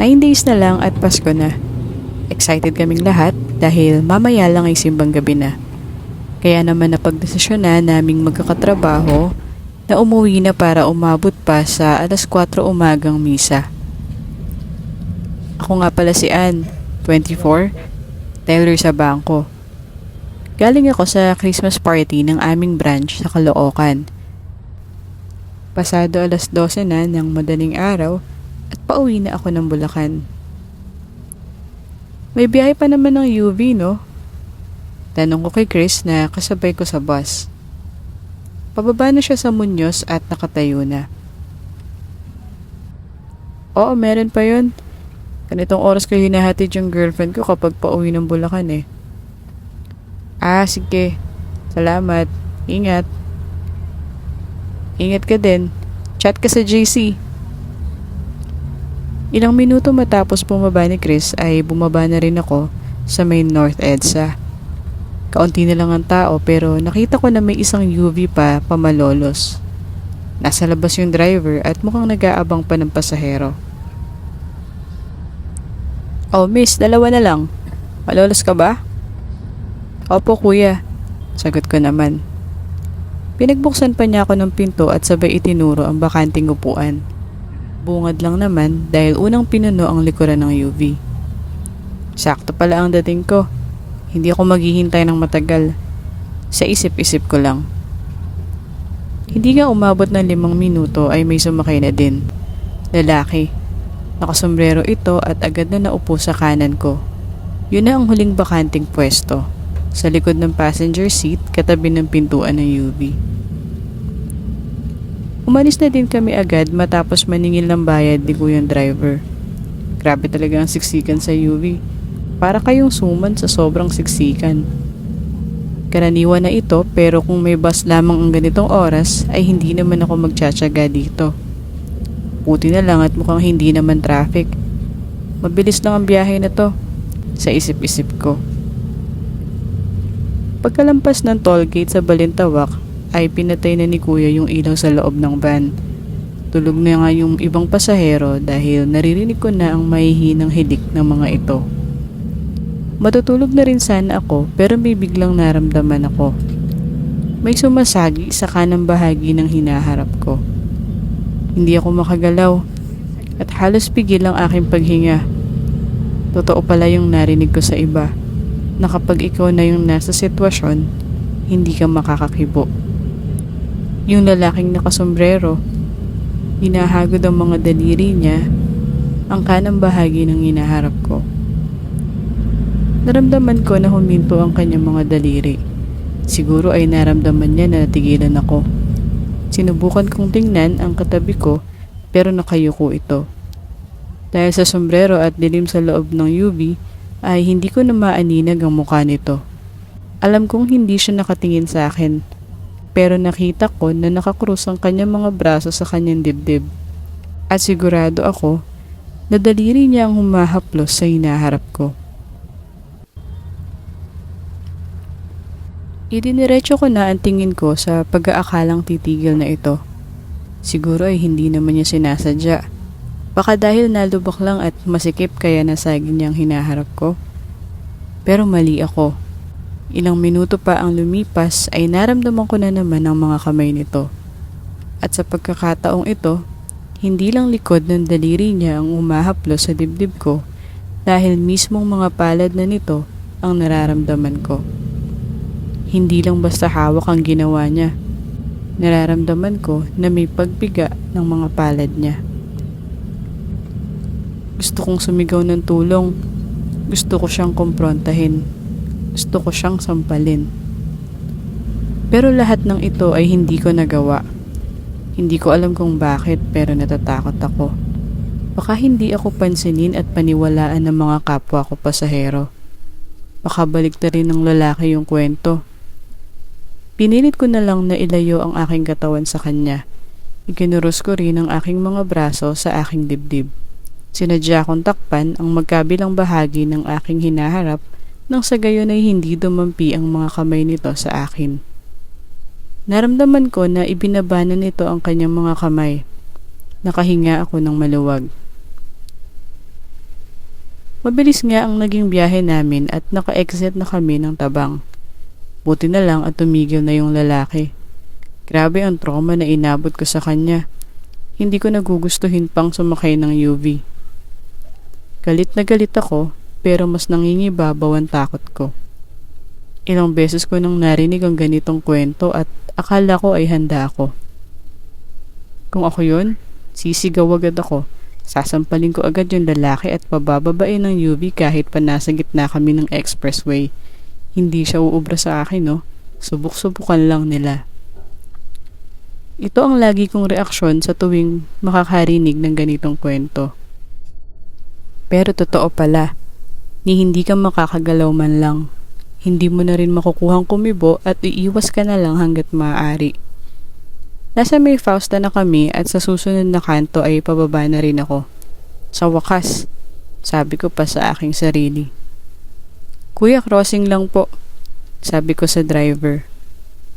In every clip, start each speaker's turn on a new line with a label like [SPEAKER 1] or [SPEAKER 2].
[SPEAKER 1] Nine days na lang at Pasko na. Excited kaming lahat dahil mamaya lang ay simbang gabi na. Kaya naman napagdesisyon na naming magkakatrabaho na umuwi na para umabot pa sa alas 4 umagang misa. Ako nga pala si Ann, 24, teller sa bangko. Galing ako sa Christmas party ng aming branch sa Caloocan. Pasado alas 12 na ng madaling araw at pauwi na ako ng Bulacan. May biyahe pa naman ng UV, no? Tanong ko kay Chris na kasabay ko sa bus. Pababa na siya sa Munyos at nakatayo na. Oo, meron pa yun. Ganitong oras ko hinahatid yung girlfriend ko kapag pauwi ng Bulacan eh. Ah, sige. Salamat. Ingat. Ingat ka din. Chat ka sa JC. Ilang minuto matapos bumaba ni Chris ay bumaba na rin ako sa main North EDSA. Kaunti na lang ang tao pero nakita ko na may isang UV pa pamalolos. Nasa labas yung driver at mukhang nag-aabang pa ng pasahero. Oh miss, dalawa na lang. Malolos ka ba? Opo kuya, sagot ko naman. Pinagbuksan pa niya ako ng pinto at sabay itinuro ang bakanting upuan. Bungad lang naman dahil unang pinuno ang likuran ng UV. Sakto pala ang dating ko. Hindi ako maghihintay ng matagal. Sa isip-isip ko lang. Hindi nga umabot ng limang minuto ay may sumakay na din. Lalaki. Nakasombrero ito at agad na naupo sa kanan ko. Yun na ang huling bakanting pwesto. Sa likod ng passenger seat katabi ng pintuan ng UV. Umalis na din kami agad matapos maningil ng bayad ni kuyang driver. Grabe talaga ang siksikan sa UV. Para kayong suman sa sobrang siksikan. Karaniwan na ito pero kung may bus lamang ang ganitong oras ay hindi naman ako magtsatsaga dito. Puti na lang at mukhang hindi naman traffic. Mabilis lang ang biyahe na to. Sa isip-isip ko. Pagkalampas ng toll gate sa Balintawak ay pinatay na ni kuya yung ilaw sa loob ng van. Tulog na nga yung ibang pasahero dahil naririnig ko na ang mahihinang hilik ng mga ito. Matutulog na rin sana ako pero may biglang naramdaman ako. May sumasagi sa kanang bahagi ng hinaharap ko. Hindi ako makagalaw at halos pigil ang aking paghinga. Totoo pala yung narinig ko sa iba na kapag ikaw na yung nasa sitwasyon, hindi ka makakakibo. Yung lalaking nakasombrero, hinahagod ang mga daliri niya ang kanang bahagi ng hinaharap ko. Naramdaman ko na huminto ang kanyang mga daliri. Siguro ay naramdaman niya na natigilan ako. Sinubukan kong tingnan ang katabi ko pero nakayuko ito. Dahil sa sombrero at dilim sa loob ng UV ay hindi ko na maaninag ang mukha nito. Alam kong hindi siya nakatingin sa akin pero nakita ko na nakakrus ang kanyang mga braso sa kanyang dibdib. At sigurado ako na daliri niya ang humahaplos sa hinaharap ko. Idiniretso ko na ang tingin ko sa pag-aakalang titigil na ito. Siguro ay hindi naman niya sinasadya. Baka dahil nalubak lang at masikip kaya nasagin niyang hinaharap ko. Pero mali ako. Ilang minuto pa ang lumipas ay naramdaman ko na naman ang mga kamay nito. At sa pagkakataong ito, hindi lang likod ng daliri niya ang umahaplos sa dibdib ko dahil mismong mga palad na nito ang nararamdaman ko. Hindi lang basta hawak ang ginawa niya. Nararamdaman ko na may pagbiga ng mga palad niya. Gusto kong sumigaw ng tulong. Gusto ko siyang kumprontahin. Gusto ko siyang sampalin. Pero lahat ng ito ay hindi ko nagawa. Hindi ko alam kung bakit pero natatakot ako. Baka hindi ako pansinin at paniwalaan ng mga kapwa ko pasahero. Baka balik na rin ng lalaki yung kwento. Pinilit ko na lang na ilayo ang aking katawan sa kanya. Ikinuros ko rin ang aking mga braso sa aking dibdib. Sinadya kong takpan ang magkabilang bahagi ng aking hinaharap nang sa gayon ay hindi dumampi ang mga kamay nito sa akin. Naramdaman ko na ibinabana nito ang kanyang mga kamay. Nakahinga ako ng maluwag. Mabilis nga ang naging biyahe namin at naka-exit na kami ng tabang. Buti na lang at tumigil na yung lalaki. Grabe ang trauma na inabot ko sa kanya. Hindi ko nagugustuhin pang sumakay ng UV. Galit na galit ako pero mas nangingibabaw ang takot ko. Ilang beses ko nang narinig ang ganitong kwento at akala ko ay handa ako. Kung ako yun, sisigaw agad ako. Sasampalin ko agad yung lalaki at pabababain ng UV kahit pa nasa gitna kami ng expressway. Hindi siya uubra sa akin, no? Subok-subukan lang nila. Ito ang lagi kong reaksyon sa tuwing makakarinig ng ganitong kwento. Pero totoo pala, ni hindi ka makakagalaw man lang. Hindi mo na rin makukuhang kumibo at iiwas ka na lang hanggat maaari. Nasa may Fausta na kami at sa susunod na kanto ay pababa na rin ako. Sa wakas, sabi ko pa sa aking sarili. Kuya, crossing lang po, sabi ko sa driver.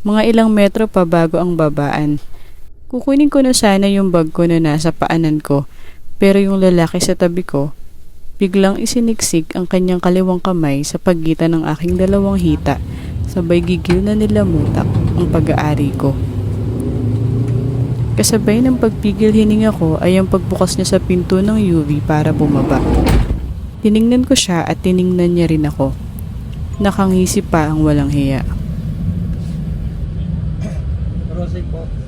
[SPEAKER 1] Mga ilang metro pa bago ang babaan. Kukunin ko na sana yung bag ko na nasa paanan ko, pero yung lalaki sa tabi ko, biglang isiniksik ang kanyang kaliwang kamay sa pagitan ng aking dalawang hita, sabay gigil na nilamutak ang pag-aari ko. Kasabay ng pagpigil hininga ko ay ang pagbukas niya sa pinto ng UV para bumaba. Tiningnan ko siya at tiningnan niya rin ako. Nakangisi pa ang walang hiya.
[SPEAKER 2] Crossing po.